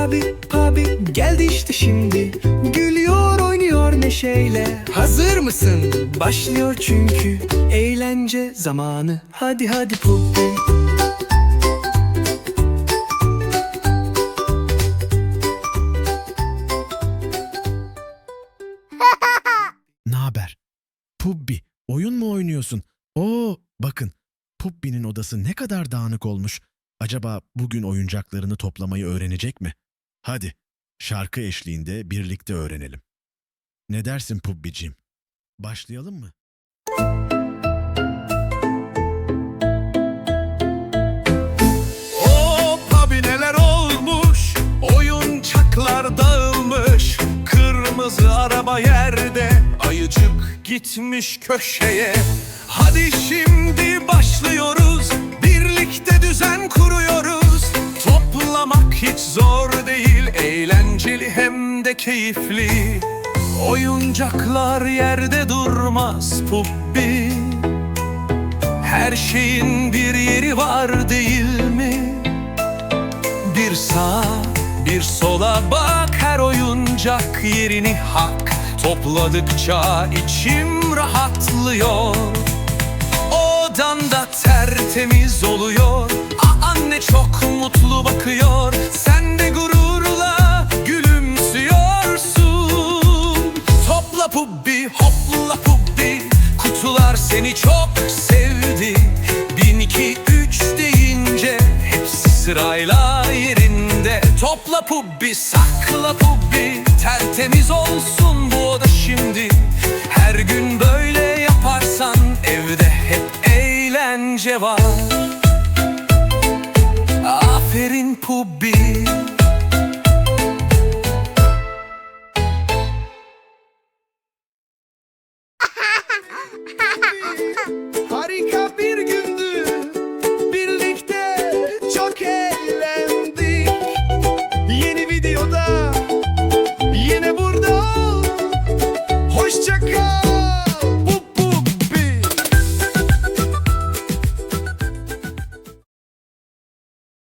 Pabi, Pabi geldi işte şimdi Gülüyor oynuyor neşeyle Hazır mısın? Başlıyor çünkü Eğlence zamanı Hadi hadi Pupi Ne haber? Pubbi, oyun mu oynuyorsun? Oo, bakın. Pubbi'nin odası ne kadar dağınık olmuş. Acaba bugün oyuncaklarını toplamayı öğrenecek mi? Hadi, şarkı eşliğinde birlikte öğrenelim. Ne dersin Pubbicim? Başlayalım mı? Hop abi neler olmuş Oyuncaklar dağılmış Kırmızı araba yerde Ayıcık gitmiş köşeye Hadi şimdi başlıyoruz Hiç zor değil Eğlenceli hem de keyifli. Oyuncaklar yerde durmaz Puppi. Her şeyin bir yeri var değil mi? Bir sağa bir sola bak her oyuncak yerini hak. Topladıkça içim rahatlıyor. Odan da tertemiz oluyor. Aa, Anne çok mutlu bakıyor Kutular seni çok sevdi. Bin iki üç deyince Hepsi sırayla yerinde. Topla pubbi sakla pubbi Tertemiz olsun bu oda şimdi. Her gün böyle yaparsan Evde hep eğlence var. Aferin pubbi